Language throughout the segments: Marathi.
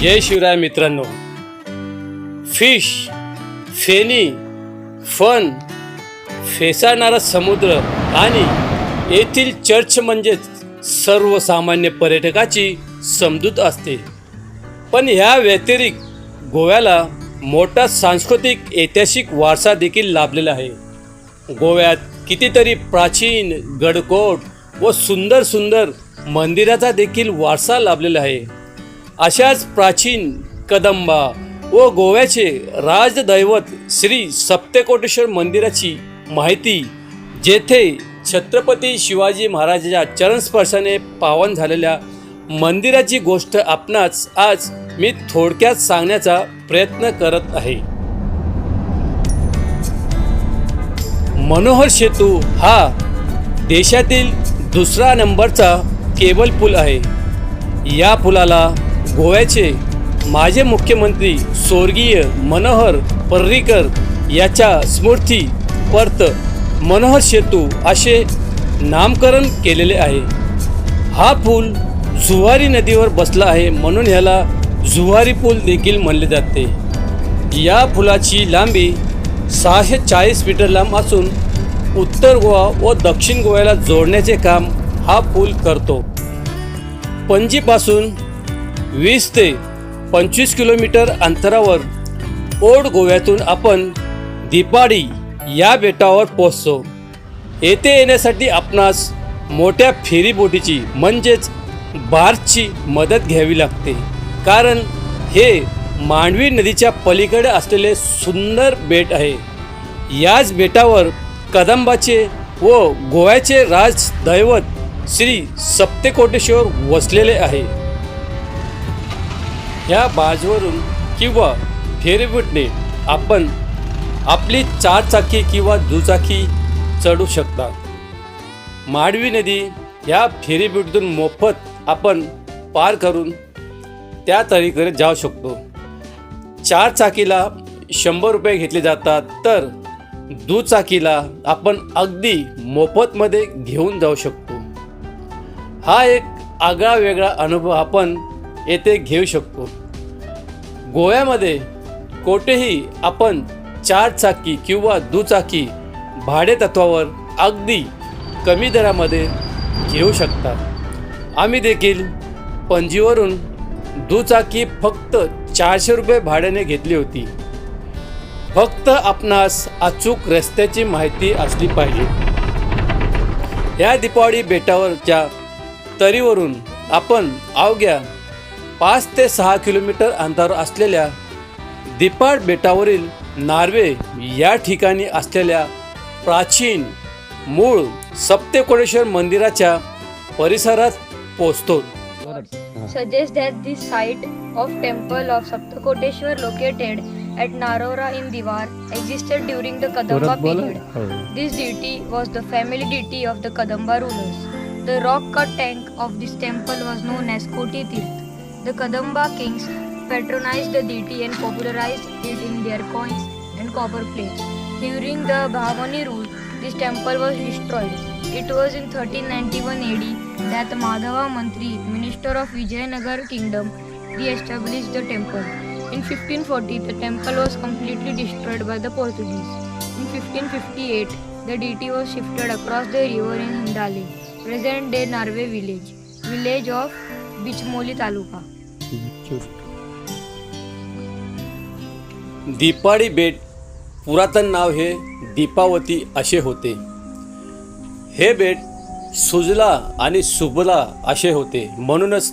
जय शिवराय मित्रांनो. फिश फेनी फन फेसाळणारा समुद्र आणि येथील चर्च म्हणजेच सर्वसामान्य पर्यटकाची समजूत असते. पण ह्या व्यतिरिक्त गोव्याला मोठा सांस्कृतिक ऐतिहासिक वारसा देखील लाभलेला आहे. गोव्यात कितीतरी प्राचीन गडकोट व सुंदर सुंदर मंदिराचा देखील वारसा लाभलेला आहे. अशाच प्राचीन कदंबा व गोव्याचे राजदैवत श्री सप्तकोटेश्वर मंदिराची माहिती जेथे छत्रपती शिवाजी महाराजांच्या चरणस्पर्शाने पावन झालेल्या मंदिराची गोष्ट आपणास आज मी थोडक्यात सांगण्याचा प्रयत्न करत आहे. मनोहर सेतू हा देशातील दुसरा नंबरचा केबल पूल आहे. या पुलाला गोव्याचे माझे मुख्यमंत्री स्वर्गीय मनोहर पर्रीकर याच्या स्मृती पर्त मनोहर सेतू असे नामकरण केलेले आहे. हा पूल जुवारी नदीवर बसला आहे म्हणून ह्याला जुवारी पूल देखील म्हणले जाते. या पुलाची लांबी सहाशे चाळीस मीटर लांब असून उत्तर गोवा व दक्षिण गोव्याला जोडण्याचे काम हा पूल करतो. पणजीपासून वीस ते पंचवीस किलोमीटर अंतरावर ओल्ड गोव्यातून आपण दिपाडी या बेटावर पोहोचतो. येथे येण्यासाठी आपणास मोठ्या फेरीबोटीची म्हणजेच बार्सची मदत घ्यावी लागते. कारण हे मांडवी नदीच्या पलीकडे असलेले सुंदर बेट आहे. याच बेटावर कदंबाचे व गोव्याचे राजदैवत श्री सप्तकोटेश्वर वसलेले आहे. ह्या बाजवरून किंवा फेरीबोटने आपण आपली चारचाकी किंवा दुचाकी चढू शकता. माडवी नदी ह्या फेरीबोटीतून मोफत आपण पार करून त्या तरीकडे जाऊ शकतो. चार चाकीला शंभर रुपये घेतले जातात तर दुचाकीला आपण अगदी मोफतमध्ये घेऊन जाऊ शकतो. हा एक आगळा वेगळा अनुभव आपण येथे घेऊ शकतो. गोव्यामध्ये कोठेही आपण चार चाकी किंवा दुचाकी भाडेतत्वावर अगदी कमी दरामध्ये घेऊ शकता. आम्ही देखील पणजीवरून दुचाकी फक्त चारशे रुपये भाड्याने घेतली होती. फक्त आपणास अचूक रस्त्याची माहिती असली पाहिजे. या दिपावळी बेटावरच्या तरीवरून आपण अवघ्या पाच ते सहा किलोमीटर अंतरावर असलेल्या दिपाड बेटावरील नार्वे या ठिकाणी असलेल्या प्राचीन मूळ सप्तकोटेश्वर मंदिराच्या परिसरात पोहोचतो. Suggest that the site of temple of Saptakoteshwar located at Narora in Divar existed during the Kadamba period this deity was the family deity of the Kadamba rulers the rock cut tank of this temple was known as Koti Tirth The Kadamba kings patronized the deity and popularized it in their coins and copper plates. During the Bhavani rule, this temple was destroyed. It was in 1391 AD that Madhava Mantri, minister of Vijayanagar kingdom, re-established the temple. In 1540, the temple was completely destroyed by the Portuguese. In 1558, the deity was shifted across the river in Hindali, present-day Narve village, village of बिचमोली तालुका. दीपाडी बेट पुरातन नाव हे दीपावती असे होते. हे बेट सुजला आणि सुबला असे होते. म्हणूनच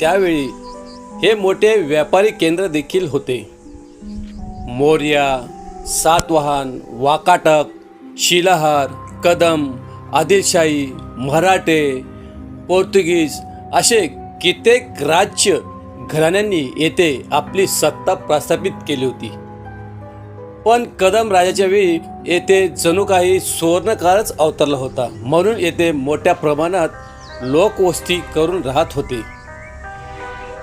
त्यावेळी हे मोठे व्यापारी केंद्र देखील होते. मोर्या सातवाहन वाकाटक शिलाहार कदम आदिलशाही मराठे पोर्तुगीज असे कित्येक राज्य घराण्यांनी येथे आपली सत्ता प्रस्थापित केली होती. पण कदम राजाच्या वेळी येथे जणू काही सुवर्णकाळच अवतरला होता. म्हणून येथे मोठ्या प्रमाणात लोकवस्ती करून राहत होते.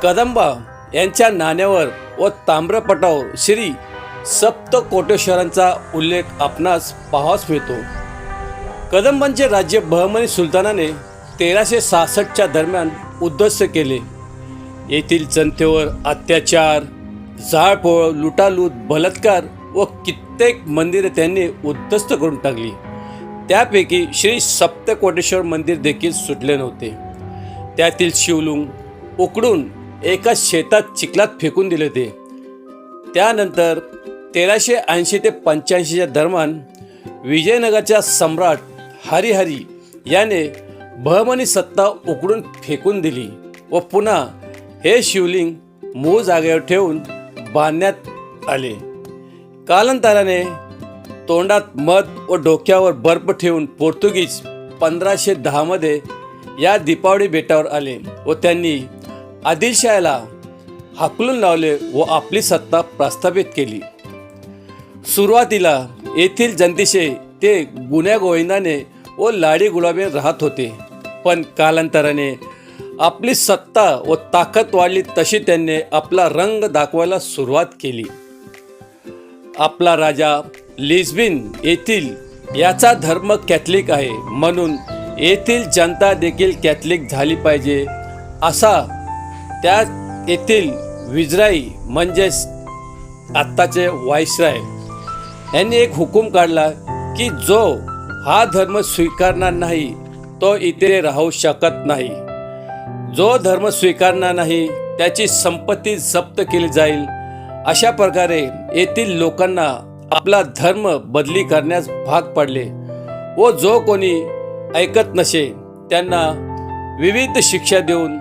कदंबा यांच्या नाण्यावर व ताम्रपटावर श्री सप्त कोटेश्वरांचा उल्लेख आपणास पाहावाच मिळतो. कदंबांचे राज्य बहमनी सुलतानाने तेराशे सहासष्टच्या दरम्यान उद्ध्वस्त केले. येथील जनतेवर अत्याचार जाळपोळ लुटालूट बलात्कार व कित्येक मंदिरे त्यांनी उद्ध्वस्त करून टाकली. त्यापैकी श्री सप्तकोटेश्वर मंदिर देखील सुटले नव्हते. त्यातील शिवलुंग उकडून एका शेतात चिखलात फेकून दिले होते. त्यानंतर तेराशे ऐंशी ते पंच्याऐंशीच्या दरम्यान विजयनगरच्या सम्राट हरिहरी याने बहमनी सत्ता उकडून फेकून दिली व पुन्हा हे शिवलिंग मूळ जागेवर ठेवून बांधण्यात आले. कालांतराने तोंडात मध व डोक्यावर बर्फ ठेवून पोर्तुगीज पंधराशे दहामध्ये या दीपावली बेटावर आले व त्यांनी आदिलशाहाला हाकलून लावले व आपली सत्ता प्रस्थापित केली. सुरुवातीला येथील जनतेशे ते गुन्ह्यागोविंदाने व लाडी गुलाबीने राहत होते. पण कालांतराने आपली सत्ता व ताकद वाढली तशी त्यांनी आपला रंग दाखवायला सुरुवात केली. आपला राजा लिस्बिन येथील याचा धर्म कॅथलिक आहे म्हणून येथील जनता देखील कॅथलिक झाली पाहिजे असा त्या येथील विजराई म्हणजेच आत्ताचे वायसराय यांनी एक हुकूम काढला की जो हा धर्म स्वीकारणार नाही तो इथे राहू शकत नाही. जो धर्म स्वीकारणार नाही त्याची संपत्ती जप्त केली जाईल. अशा प्रकारे येथील लोकांना आपला धर्म बदली करण्यास भाग पडले व जो कोणी ऐकत नसे त्यांना विविध शिक्षा देऊन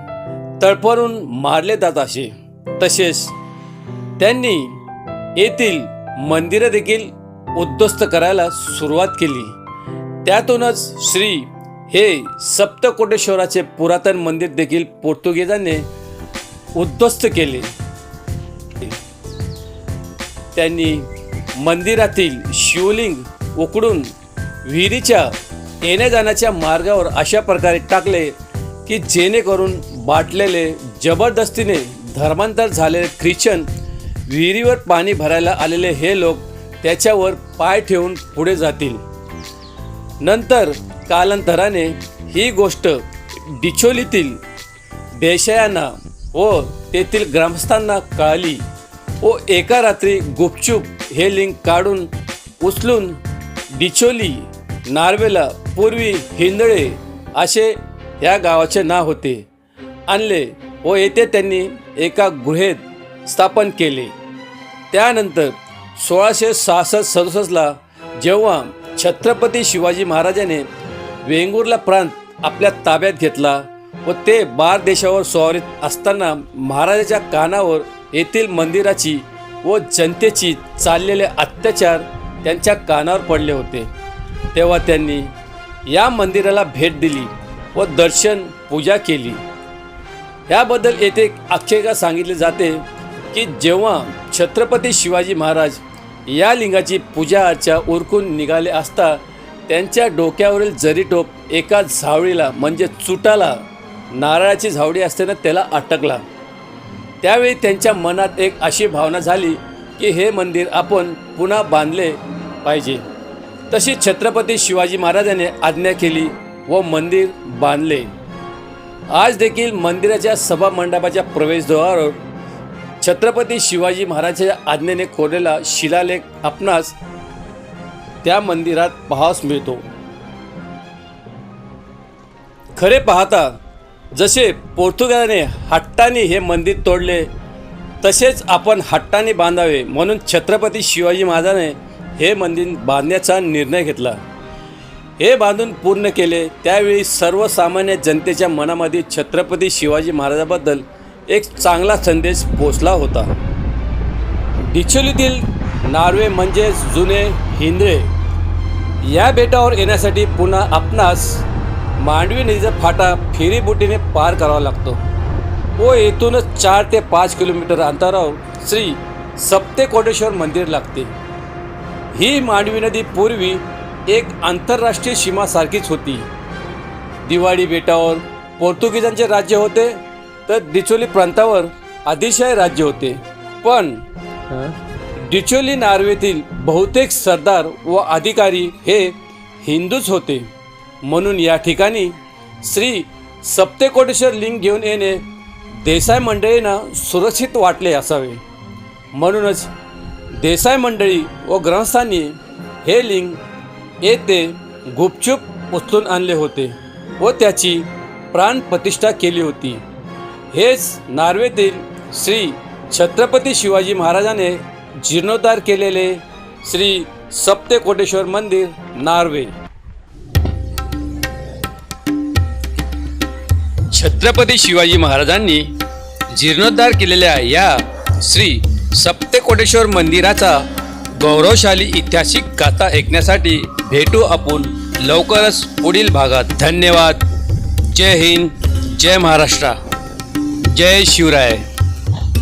तळपरून मारले जात असे. तसेच त्यांनी येथील मंदिरं देखील उद्ध्वस्त करायला सुरुवात केली. त्यातूनच श्री हे सप्तकोटेश्वराचे पुरातन मंदिर देखील पोर्तुगीजांनी उद्ध्वस्त केले. त्यांनी मंदिरातील शिवलिंग उकडून विहिरीच्या येण्या जाण्याच्या मार्गावर अशा प्रकारे टाकले की जेणेकरून बाटलेले जबरदस्तीने धर्मांतर झालेले ख्रिश्चन विहिरीवर पाणी भरायला आलेले हे लोक त्याच्यावर पाय ठेवून पुढे जातील. नंतर कालांतराने ही गोष्ट डिचोलीतील देशयांना व तेथील ग्रामस्थांना कळाली व एका रात्री गुपचूप हे लिंक काढून उचलून डिचोली नार्वेला पूर्वी हिंदळे असे या गावाचे नाव होते आणले व येथे त्यांनी एका गुहेत स्थापन केले. त्यानंतर सोळाशे सहासष्ट सदुसष्टला जेव्हा छत्रपती शिवाजी महाराजाने वेंगुर्ला प्रांत आपल्या ताब्यात घेतला व ते बार देशावर स्वारीत असताना महाराजाच्या कानावर येथील मंदिराची व जनतेची चाललेले अत्याचार त्यांच्या कानावर पडले होते. तेव्हा त्यांनी या मंदिराला भेट दिली व दर्शन पूजा केली. याबद्दल येथे आख्यायिका सांगितले जाते की जेव्हा छत्रपती शिवाजी महाराज या लिंगाची पूजा अर्चा उरकून निघाले असता त्यांच्या डोक्यावरील जरीटोप एका झावळीला म्हणजे चुटाला नारळाची झावडी असताना त्याला अटकला. त्यावेळी त्यांच्या मनात एक अशी भावना झाली की हे मंदिर आपण पुन्हा बांधले पाहिजे. तशी छत्रपती शिवाजी महाराजांनी आज्ञा केली व मंदिर बांधले. आज देखील मंदिराच्या सभा मंडपाच्या प्रवेशद्वारावर छत्रपती शिवाजी महाराजांच्या आज्ञेने कोरलेला शिलालेख आपणास त्या मंदिरात पाहावास मिळतो. खरे पाहता जसे पोर्तुगालाने हट्टाने हे मंदिर तोडले तसेच आपण हट्टाने बांधावे म्हणून छत्रपती शिवाजी महाराजाने हे मंदिर बांधण्याचा निर्णय घेतला. हे बांधून पूर्ण केले त्यावेळी सर्वसामान्य जनतेच्या मनामध्ये छत्रपती शिवाजी महाराजाबद्दल एक चांगला संदेश पोचला होता. डिचोलीतील नार्वे म्हणजेच जुने हिंदळे या बेटावर येण्यासाठी पुन्हा आपणास मांडवी नदीचा फाटा फेरीबोटीने पार करावा लागतो. व येथूनच चार ते पाच किलोमीटर अंतरावर श्री सप्तेकोटेश्वर मंदिर लागते. ही मांडवी नदी पूर्वी एक आंतरराष्ट्रीय सीमासारखीच होती. दिवाळी बेटावर पोर्तुगीजांचे राज्य होते. तर डिचोली प्रांतावर आदिलशाही राज्य होते. पण डिचोली नार्वेतील बहुतेक सरदार व अधिकारी हे हिंदूच होते. म्हणून या ठिकाणी श्री सप्तेकोटेश्वर लिंग घेऊन येणे देसाई मंडळींना सुरक्षित वाटले असावे. म्हणूनच देसाई मंडळी व ग्रंथांनी हे लिंग येथे गुपचूप उचलून आणले होते व त्याची प्राणप्रतिष्ठा केली होती. हेच नार्वेतील श्री छत्रपती शिवाजी महाराजाने जीर्णोद्धार केलेले श्री सप्तकोटेश्वर मंदिर नार्वे. छत्रपती शिवाजी महाराजांनी जीर्णोद्धार केलेल्या या श्री सप्तकोटेश्वर मंदिराचा गौरवशाली ऐतिहासिक गाथा ऐकण्यासाठी भेटू आपण लवकरच पुढील भागात. धन्यवाद. जय हिंद. जय महाराष्ट्र. जय शिवराय.